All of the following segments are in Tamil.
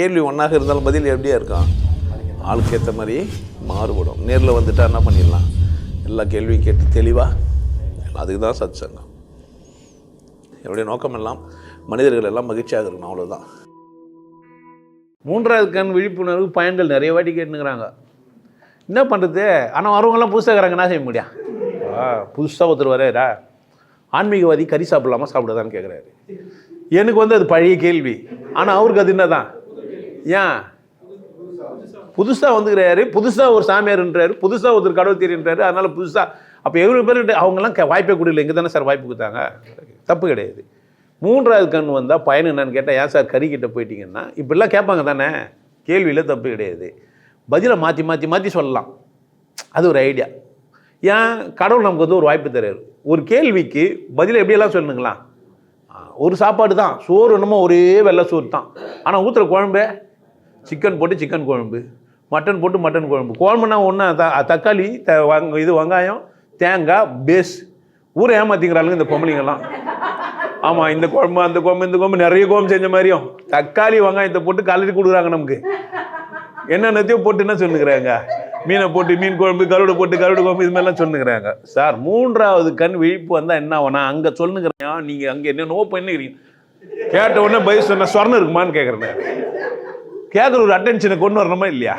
கேள்வி ஒன்றாக இருந்தாலும் பதில் எப்படியா இருக்கும்? ஆளுக்கு ஏற்ற மாதிரி மாறுபடும். நேரில் வந்துட்டா என்ன பண்ணிடலாம்? எல்லா கேள்வியும் கேட்டு தெளிவாக அதுக்கு தான் சத் சங்கம் என்னுடைய நோக்கம் எல்லாம் மனிதர்கள் எல்லாம் மகிழ்ச்சியாக இருக்கணும் அவ்வளோதான் மூன்றாவது கண் விழிப்புணர்வு பயன்கள் நிறைய வாட்டி கேட்டுங்கிறாங்க என்ன பண்ணுறது ஆனால் வரவங்கெல்லாம் புதுசாக இருக்கிறாங்க என்ன செய்ய முடியும்? புதுசாக ஒருத்தர் வராரா ஆன்மீகவாதி கறி சாப்பிடலாமா? சாப்பிடுதான்னு கேட்குறாரு எனக்கு வந்து அது பழைய கேள்வி. ஆனால் அவருக்கு அது என்ன தான் ஏன் புதுசாக வந்துக்கிறாரு புதுசாக ஒரு சாமியார்ன்றாரு புதுசாக ஒருத்தர் கடவுள் தெரியுன்றாரு அதனால் புதுசாக அப்போ எவ்வளோ பேர் அவங்கெல்லாம் வாய்ப்பே கொடுக்கல. இங்கே தானே சார் வாய்ப்பு கொடுத்தாங்க? தப்பு கிடையாது. மூன்றாவது கண் வந்தால் பயன் என்னன்னு கேட்டால் ஏன் சார் கறிக்கிட்ட போயிட்டீங்கன்னா? இப்படிலாம் கேட்பாங்க தானே. கேள்வியில் தப்பு கிடையாது. பதிலை மாற்றி மாற்றி மாற்றி சொல்லலாம். அது ஒரு ஐடியா. ஏன்? கடவுள் நமக்கு வந்து ஒரு வாய்ப்பு தராரு ஒரு கேள்விக்கு பதிலை எப்படியெல்லாம் சொல்லணுங்களா? ஒரு சாப்பாடு தான். சோறு என்னமோ ஒரே வெள்ளை சோறு தான். ஆனால் ஊற்றுற குழம்பு? சிக்கன் போட்டு சிக்கன் குழம்பு மட்டன் போட்டு மட்டன் குழம்பு. குழம்புனா ஒன்றா த தக்காளி த வங்க இது வெங்காயம் தேங்காய் பேஸ் ஊரை ஏமாத்திக்கிறாளுங்க இந்த பொம்பளைங்கெல்லாம். ஆமாம் இந்த குழம்பு அந்த குழம்பு இந்த குழம்பு நிறைய குழம்பு செஞ்ச மாதிரியும். தக்காளி வெங்காயத்தை போட்டு கலரி கொடுக்குறாங்க நமக்கு. என்னென்னத்தையோ போட்டு என்ன சொல்லுங்கிறாங்க மீனை போட்டு மீன் குழம்பு கருவாடு போட்டு கருவாடு குழம்பு இது மாதிரிலாம் சொல்லுங்கிறாங்க சார் மூன்றாவது கண் விழிப்பு வந்தால் என்ன ஆகும்? நான் அங்கே சொல்லுங்கிறேன் நீங்கள் அங்கே என்ன நோ பண்ணுகிறீங்க கேட்ட உடனே பதில் சொன்ன சொர்ணம் இருக்குமான்னு கேட்குறேன் கேட்குற ஒரு அட்டென்ஷனை கொண்டு வரணுமா இல்லையா?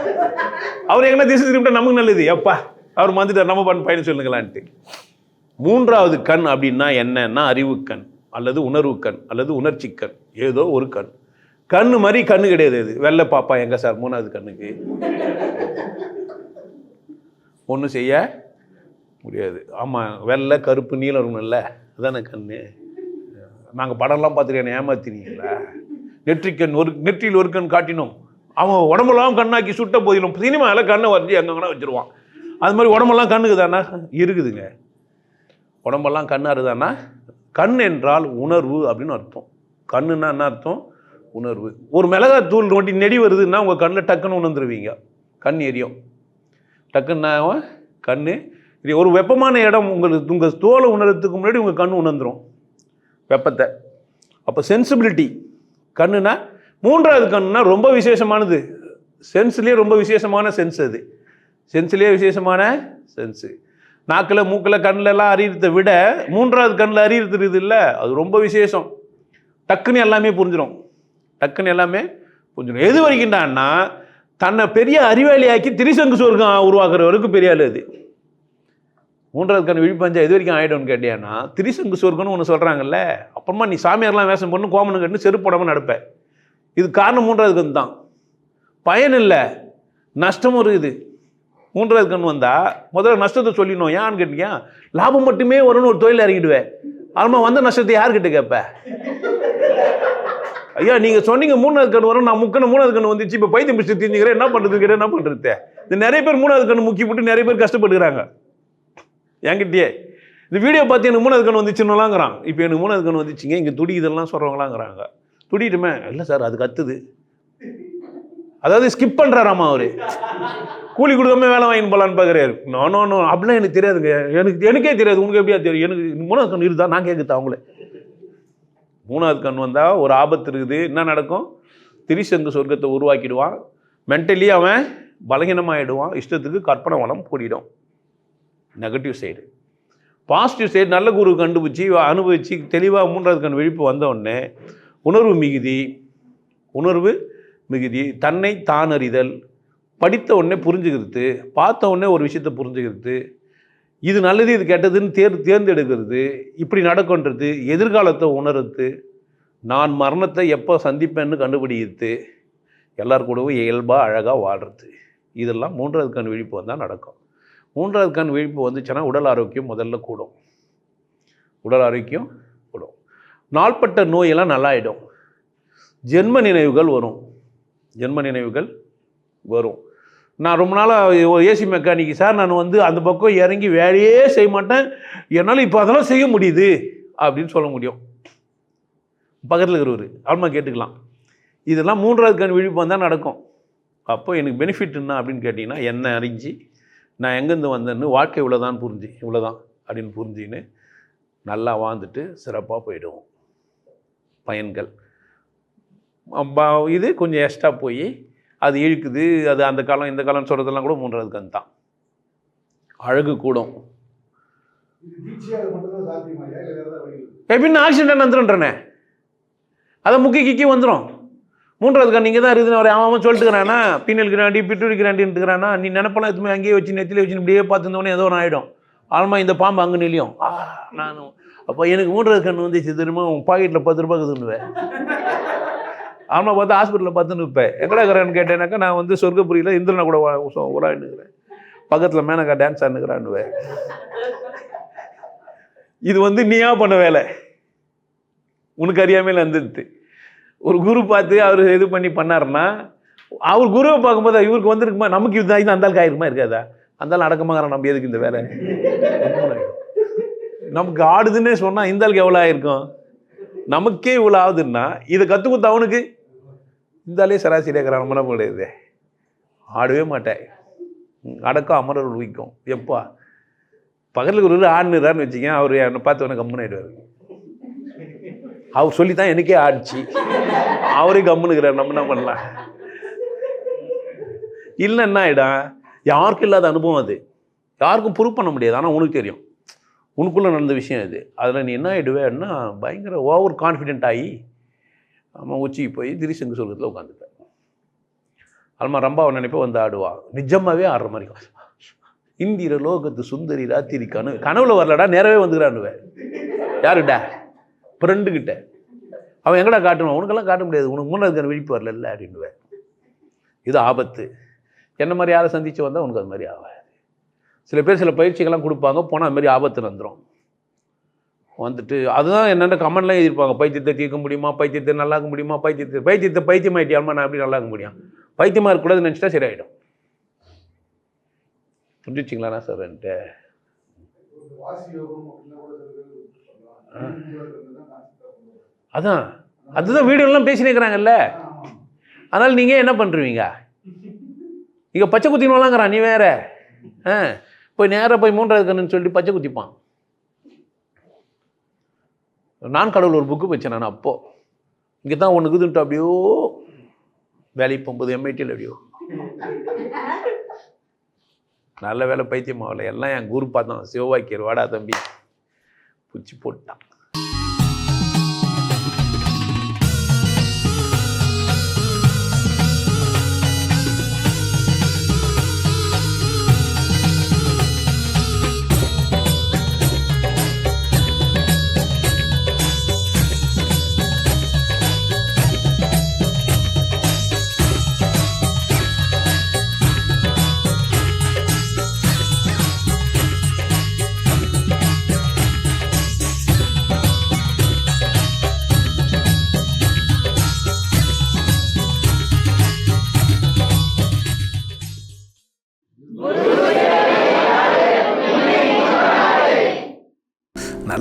அவர் எங்கன்னா திசை திரும்பிட்டா நமக்கு நல்லது. எப்பா அவர் வந்துட்டார் நம்ம பண்ண பயணம் சொல்லுங்களான்ட்டு. மூன்றாவது கண் அப்படின்னா என்னன்னா அறிவு கண் அல்லது உணர்வு கண் அல்லது உணர்ச்சி கண் ஏதோ ஒரு கண். கண்ணு மாதிரி கண்ணு கிடையாது இது வெள்ளை பாப்பா எங்க சார்? மூணாவது கண்ணுக்கு. ஒன்றும் செய்ய முடியாது. ஆமாம் வெள்ளை கருப்பு நீளம் இருக்கணும்ல அதானே கண்ணு. நாங்கள் படம்லாம் பார்த்துருக்கேன் ஏமாத்தினீங்களா? நெற்றிக்கண் ஒரு நெற்றியில் ஒரு கண் காட்டினோம். அவன் உடம்பெல்லாம் கண்ணாக்கி சுட்ட போதிலும் சினிமாவில் கண்ணை வரைஞ்சி எங்கெங்கன்னா வச்சிருவான். அது மாதிரி உடம்பெல்லாம் கண்ணுக்கு தானா இருக்குதுங்க. உடம்பெல்லாம் கண்ணாருதானா? கண் என்றால் உணர்வு அப்படின்னு அர்த்தம். கண்ணுன்னா என்ன அர்த்தம்? உணர்வு. ஒரு மிளகாய் தூள் நோட்டி நெடி வருதுன்னா உங்கள் கண்ணில் டக்குன்னு உணர்ந்துருவீங்க. கண் எரியும். டக்குன்னா கண் இது ஒரு வெப்பமான இடம் உங்களுக்கு உங்கள் தோலை உணர்றதுக்கு முன்னாடி உங்கள் கண் உணர்ந்துரும். வெப்பத்தை. அப்போ சென்சிபிலிட்டி கண்ணுனா மூன்றாவது கண்ணுனா ரொம்ப விசேஷமானது. சென்ஸ்லேயே ரொம்ப விசேஷமான சென்ஸ் அது. சென்ஸ்லேயே விசேஷமான சென்ஸு. நாக்கில் மூக்கில் கண்ணில் எல்லாம் அறியறதை விட மூன்றாவது கண்ணில் அறியறது இல்லை அது ரொம்ப விசேஷம். டக்குன்னு எல்லாமே புரிஞ்சிடும் டக்குன்னு எல்லாமே புரிஞ்சிடும் எது வரைக்கும்டான்னா தன்னை பெரிய அறிவாளியாக்கி திரிசங்கு சொர்க்கம் உருவாக்குற வரைக்கும் பெரிய ஆள் அது. மூன்றாவது கண் விழிப்பஞ்சா எது வரைக்கும் ஆகிடும்னு கேட்டியான்னா திரிசங்கு சொர்க்கம்னு ஒன்று சொல்கிறாங்கல்ல அப்புறமா நீ சாமியார்லாம் வேஷம் பண்ணு கோமனு கட்டு செருப்பு நடப்பேன் இது காரணம் மூன்றாவது கண் தான். பயன் இல்லை. நஷ்டமும் இருக்குது. மூன்றாவது கண் வந்தால் முதல்ல நஷ்டத்தை சொல்லிடணும். ஏன்னு கேட்டீங்க? லாபம் மட்டுமே வரும்னு ஒரு தொழில் இறங்கிடுவேன் ஆனால் வந்த நஷ்டத்தை யார்கிட்ட கேட்ப? ஐயா நீங்கள் சொன்னீங்க மூணாவது கண் வரும் நான் முக்கணும் மூணாவது கண் வந்துச்சு இப்போ பைத்தியம் பிடிச்சி தெரிஞ்சுக்கிறேன் என்ன பண்ணுறது கேட்டால் என்ன பண்ணுறது இந்த நிறைய பேர் மூணாவது கண் முக்கி போட்டு நிறைய பேர் கஷ்டப்படுகிறாங்க என்கிட்டயே இந்த வீடியோ பார்த்து எனக்கு மூணாவது கண் வந்துச்சுன்னுலாங்கிறான் இப்போ எனக்கு மூணாவது கண் வந்துச்சுங்க இங்கே துடி இதெல்லாம் சொல்கிறவங்களாங்கிறாங்க துடிட்டுமே இல்லை சார் அது கத்துது. அதாவது ஸ்கிப் பண்ணுறாராமா அவர். கூலி கொடுக்காம வேலை வாங்கின்னு போகலான்னு பார்க்குறாரு நோ நோ நோ அப்படிலாம் எனக்கு தெரியாதுங்க. எனக்கு எனக்கே தெரியாது. உனக்கு எப்படியா தெரியும்? எனக்கு மூணாவது கண் இருந்தால் நான் கேட்குது அவங்களே? மூணாவது கண் வந்தால் ஒரு ஆபத்து இருக்குது. என்ன நடக்கும்? திரிசங்கு சொர்க்கத்தை உருவாக்கிடுவான். மென்டலி அவன் பலகீனமாகிடுவான் இஷ்டத்துக்கு கற்பனை வளம் கூடிடும். நெகட்டிவ் சைடு பாசிட்டிவ் சைடு நல்ல குரு கண்டுபிடிச்சி அனுபவிச்சு தெளிவாக மூன்றாவது கண் விழிப்பு வந்தவுடனே உணர்வு மிகுதி உணர்வு மிகுதி தன்னை தான் அறிதல் படித்த உடனே புரிஞ்சுக்கிறது பார்த்த உடனே ஒரு விஷயத்தை புரிஞ்சுக்கிறது இது நல்லது இது கெட்டதுன்னு தேர் தேர்ந்தெடுக்கிறது இப்படி நடக்குன்றது எதிர்காலத்தை உணர்றது நான் மரணத்தை எப்போ சந்திப்பேன்னு கண்டுபிடிக்கிறது எல்லார் கூடவும் இயல்பாக அழகாக வாழ்கிறது இதெல்லாம் மூன்றாவது கண் விழிப்பு வந்தால் நடக்கும். மூன்றாவது கண் விழிப்பு வந்துச்சுன்னா உடல் ஆரோக்கியம் முதல்ல கூடும். உடல் ஆரோக்கியம் நாள்பட்ட நோயெல்லாம் நல்லாயிடும். ஜென்ம நினைவுகள் வரும். ஜென்ம நினைவுகள் வரும். நான் ரொம்ப நாளாக ஒரு ஏசி மெக்கானிக் சார் நான் வந்து அந்த பக்கம் இறங்கி வேலையே செய்ய மாட்டேன். என்னால் இப்போ அதெல்லாம் செய்ய முடியுது அப்படின்னு சொல்ல முடியும். பக்கத்தில் இருக்கிறவர் ஆல்மா கேட்டுக்கலாம். இதெல்லாம் மூன்றாவது கண் விழிப்பு வந்தால் நடக்கும். அப்போ எனக்கு பெனிஃபிட் என்ன அப்படின்னு கேட்டிங்கன்னா என்ன அறிஞ்சு நான் எங்கேருந்து வந்தேன்னு வாழ்க்கை இவ்வளோதான் புரிஞ்சு இவ்வளோதான் அப்படின்னு புரிஞ்சுன்னு நல்லா வாழ்ந்துட்டு சிறப்பாக போயிடுவோம். பயன்கள். இது கொஞ்சம் எக்ஸ்ட்ரா போய் அது இழுக்குது அது அந்த காலம் இந்த காலம் சொல்கிறதெல்லாம் கூட மூன்றாவது கண் தான். அழகு கூடும். இது எப்படின்னு ஆக்சிடென்ட் வந்துடும்ன்றனே அதை முக்கி கிக்கி வந்துடும் மூன்றாவது கண் இங்கே தான் இருக்குதுன்னு அவன் அவன் சொல்லிட்டுக்கிறானா பின்னல் கிராண்டி பிட்டுரி கிராண்டின்ட்டுக்கிறானா நீ நினப்பெல்லாம் எதுவுமே அங்கேயே வச்சு நெத்திலே வச்சு இப்படியே பார்த்துருந்தோடனே ஏதோ ஒன்று ஆகிடும் ஆல்மா இந்த பாம்பு அங்கே நிலையும் ஆ நானும் அப்போ எனக்கு மூன்றாவது கண் வந்துச்சு திரும்ப உன் பாக்கெட்டில் பத்து ரூபாய் இருக்குதுன்னுவேன் அவனை பார்த்து ஹாஸ்பிட்டலில் பார்த்துன்னு நிற்பேன் எங்கடா இருக்கிறேன்னு கேட்டேனாக்கா நான் வந்து சொர்க்கபுரியில் இந்திரனை கூட உராண்டுக்கிறேன் பக்கத்தில் மேனக்கா டான்ஸ் ஆடுனுக்கிறான்னுவேன் இது வந்து நீயா பண்ண வேலை. உனக்கு அறியாமையில் வந்துடுது ஒரு குரு பார்த்து அவர் இது பண்ணி பண்ணாருன்னா அவர் குருவை பார்க்கும்போது இவருக்கு வந்திருக்குமா? நமக்கு இது இது அந்தாளுக்கு ஆயிருக்குமா? இருக்காதா? அந்தாலும் ஆள் அடக்கமாக நம்ம எதுக்கு இந்த வேலை? நமக்கு ஆடுதுன்னே சொன்னால் இந்த ஆளுக்கு எவ்வளோ ஆயிருக்கும்? நமக்கே இவ்வளோ ஆகுதுன்னா இதை கற்றுக் கொடுத்த அவனுக்கு? இந்த ஆளே சராசரியாக இருக்கிற நம்ம கிடையாது ஆடவே மாட்டேன் அடக்கம் அமரர் உயிக்கும் எப்பா? பகலில் ஒரு ஆடுனுறான்னு வச்சுக்க அவர் என்னை பார்த்து உடனே கம்முன்னு ஆயிடுவார். அவர் சொல்லி தான் எனக்கே ஆடிச்சு. அவரே கம்முனுக்கிறார் நம்ம என்ன பண்ணலாம்? இல்லை என்ன ஆகிடும் யாருக்கும் இல்லாத அனுபவம் அது. யாருக்கும் ப்ரூவ் பண்ண முடியாது ஆனால் உனக்கு தெரியும். உனக்குள்ளே நடந்த விஷயம் இது. அதில் நீ என்ன ஆகிடுவேன்னா பயங்கர ஓவர் கான்ஃபிடென்ட் ஆகி ஆமாம் உச்சிக்கு போய் திரிசங்கு சொல்கிறதுல உட்காந்துட்டேன் அல்மா ரம்பாவை நினைப்போ வந்து ஆடுவா. நிஜமாகவே ஆடுற மாதிரி இந்திர லோகத்து சுந்தரி ராத்திரி கனவு. கனவுல வரலடா நேரவே வந்துக்கிறான்னுவேன் யாருடா ஃப்ரெண்டுக்கிட்ட அவன் எங்கடா காட்டணும் உனக்கெல்லாம் காட்ட முடியாது. உனக்கு முன்னாடி இருக்கிற விழிப்பு வரல அப்படின்னுவேன் இது ஆபத்து. என்ன மாதிரி யாரை சந்திச்சு வந்தால் உனக்கு அது மாதிரி ஆவேன் சில பேர் சில பயிற்சிகள்லாம் கொடுப்பாங்க போனால் அதுமாரி ஆபத்து வந்துடும் வந்துட்டு அதுதான் என்னென்ன கமெண்ட்லாம் எழுதியிருப்பாங்க பைத்தியத்தை தீர்க்க முடியுமா பைத்தியத்தை நல்லா இருக்க முடியுமா பைத்தியத்தை பைத்தியத்தை பைத்தியம் ஆகிட்டியாமா நான் எப்படி நல்லா இருக்க முடியும்? பைத்தியமாக இருக்கக்கூடாதுன்னு நினச்சிட்டா சரியாயிடும். புரிஞ்சுச்சிங்களா நான் சொல்கிறேன்ட்டு அதான். அதுதான் வீடியோலாம் பேசினேக்கிறாங்கல்ல அதனால் நீங்கள் என்ன பண்ணுருவீங்க இங்கே பச்சை குத்தினோலாங்கிறான் நீ வேற. ஆ. போய் நேராக போய் மூன்றாவது கண்ணுன்னு சொல்லிட்டு பச்சை குத்திப்பான். நான் கடவுள் ஒரு புக்கு வச்சேன் நான் அப்போது இங்கே தான் ஒன்று இருக்குதுன்ட்டு அப்படியோ வேலைக்கு போகும்போது எம்ஐடியில் அப்படியோ. நல்ல வேலை பைத்தியம் எல்லாம் என் குரு பார்த்தான். சிவவாக்கியர் வாடா தம்பி. பிடிச்சி போட்டான்.